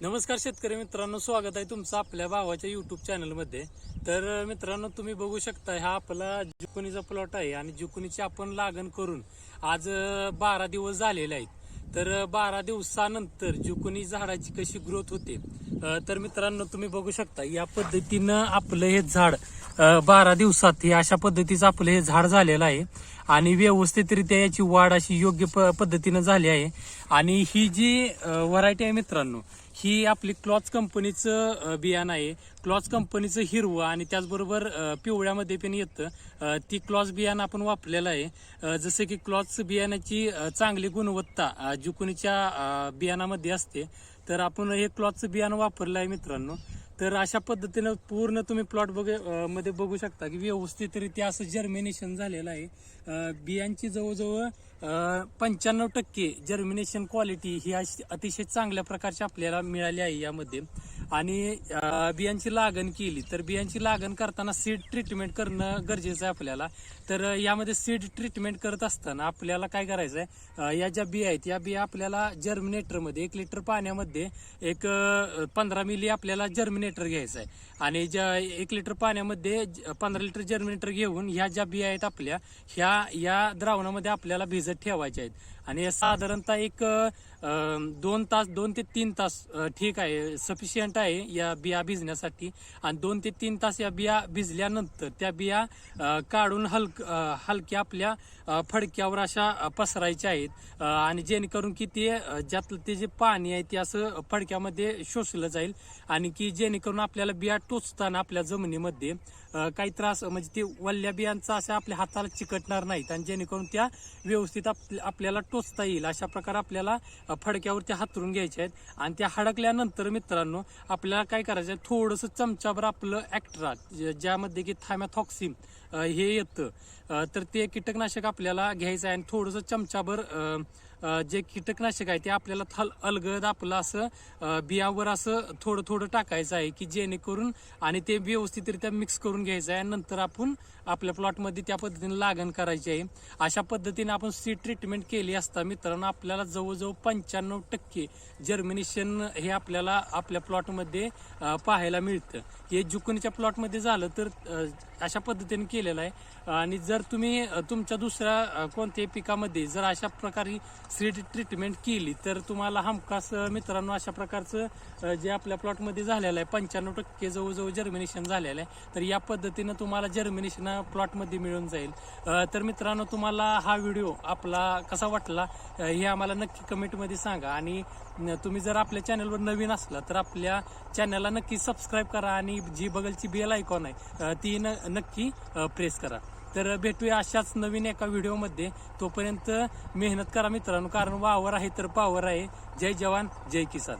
नमस्कार शेतकरी मित्रांनो स्वागत आहे तुमचं आपल्या भावाच्या युट्यूब चॅनलमध्ये तर मित्रांनो तुम्ही बघू शकता हा आपला जुकुनीचा प्लॉट आहे आणि जुकुनीची आपण लागण करून आज बारा दिवस झालेले आहेत. तर बारा दिवसानंतर जुकुनी झाडाची कशी ग्रोथ होते तर मित्रांनो तुम्ही बघू शकता या पद्धतीनं आपलं हे झाड बारा दिवसात हे अशा पद्धतीचं आपलं हे झाड झालेलं आहे. आणि व्यवस्थितरित्या याची वाढ अशी योग्य प- पद्धतीनं झाली आहे. आणि ही जी व्हरायटी आहे मित्रांनो ही आपली क्लॉथ कंपनीचं बियाणं आहे. क्लॉथ कंपनीचं हिरवं आणि त्याचबरोबर पिवळ्यामध्ये पण येतं. ती क्लॉथ बियाणं आपण वापरलेलं आहे. जसं की क्लॉथ बियाण्याची चांगली गुणवत्ता जुकुनीच्या बियाणामध्ये असते तर आपण हे क्लॉथचं बियाणं वापरलं आहे मित्रांनो. तर अशा पद्धतीनं पूर्ण तुम्ही प्लॉट बघमध्ये बघू शकता की व्यवस्थितरित्या असं जर्मिनेशन झालेलं आहे. बियांची जवळजवळ पंच्याण्णव टक्के जर्मिनेशन क्वालिटी ही अशी अतिशय चांगल्या प्रकारची आपल्याला मिळाली आहे यामध्ये. आणि बियांची लागण केली. तर बियांची लागण करताना सीड ट्रीटमेंट करणं गरजेचं आहे आपल्याला. तर यामध्ये सीड ट्रीटमेंट करत असताना आपल्याला काय करायचं आहे या ज्या बिया आहेत या बिया आपल्याला जर्मिनेटरमध्ये एक लिटर पाण्यामध्ये एक पंधरा मिली आपल्याला जर्मिनेटर घ्यायचं आहे आणि ज्या एक लिटर पाण्यामध्ये ज- पंधरा लिटर जर्मिनेटर घेऊन ह्या ज्या बिया आहेत आपल्या ह्या या द्रावणामध्ये आपल्याला भिजत ठेवायच्या आहेत. आणि साधारणतः एक दोन तास दोन ते तीन तास ठीक आहे सफिशियंट आहे या बिया भिजण्यासाठी. आणि दोन ते तीन तास या बिया भिजल्यानंतर त्या बिया काढून हलक हलक्या आपल्या फडक्यावर अशा पसरायच्या आहेत. आणि जेणेकरून की ते ज्यातलं ते जे पाणी आहे ते असं फडक्यामध्ये शोषलं जाईल. आणि की जेणेकरून आपल्याला बिया टोचताना आपल्या जमिनीमध्ये काही त्रास म्हणजे ते वल्ल्या बियांचा अशा आपल्या हाताला चिकटणार नाहीत. आणि जेणेकरून त्या व्यवस्थित आप- आपल्याला टोचता येईल. अशा प्रकारे आपल्याला फडक्यावर त्या हातरून घ्यायच्या आहेत. आणि त्या हडकल्यानंतर मित्रांनो आपल्याला काय करायचं आहे थोडंसं चमचाभर आपलं ॲक्ट्रा ज्यामध्ये की थायमॅथॉक्सिम हे येतं. तर ते कीटकनाशक आपल्याला घ्यायचं आहे आणि थोडंसं चमचाभर जे कीटकनाशक आहे ते आपल्याला थल अलगद आपलं असं बियावर असं थोडं थोडं टाकायचं आहे की जेणेकरून आणि ते व्यवस्थितरित्या मिक्स करून घ्यायचं आहे. नंतर आपण आपल्या प्लॉटमध्ये त्या पद्धतीने लागण करायची आहे. अशा पद्धतीने आपण सीड ट्रीटमेंट केली असता मित्रांनो आपल्याला जवळजवळ पंच्याण्णव टक्के जर्मिनेशन हे आपल्याला आपल्या प्लॉटमध्ये पाहायला मिळतं. हे जुकुनीच्या प्लॉटमध्ये झालं तर अशा पद्धतीने केलेलं आहे. आणि जर तुम्ही तुमच्या दुसऱ्या कोणत्याही पिकामध्ये जर अशा प्रकारे सीड ट्रीटमेंट केली तर तुम्हाला हमखास मित्रांनो अशा प्रकारचं जे आपल्या प्लॉटमध्ये झालेलं आहे पंच्याण्णव टक्के जवळजवळ जर्मिनेशन झालेलं आहे तर या पद्धतीनं तुम्हाला जर्मिनेशन प्लॉटमध्ये मिळून जाईल. तर मित्रांनो तुम्हाला हा व्हिडिओ आपला कसा वाटला हे आम्हाला नक्की कमेंटमध्ये सांगा. आणि तुम्ही जर आपल्या चॅनलवर नवीन असला तर आपल्या चॅनलला नक्की सबस्क्राईब करा आणि जी बगलची बेल आयकॉन आहे ती न- नक्की प्रेस करा. तर भेटूया अशाच नवीन एका व्हिडिओमध्ये. तोपर्यंत मेहनत करा मित्रांनो कारण वावर आहे तर पावर आहे. जय जवान जय किसान.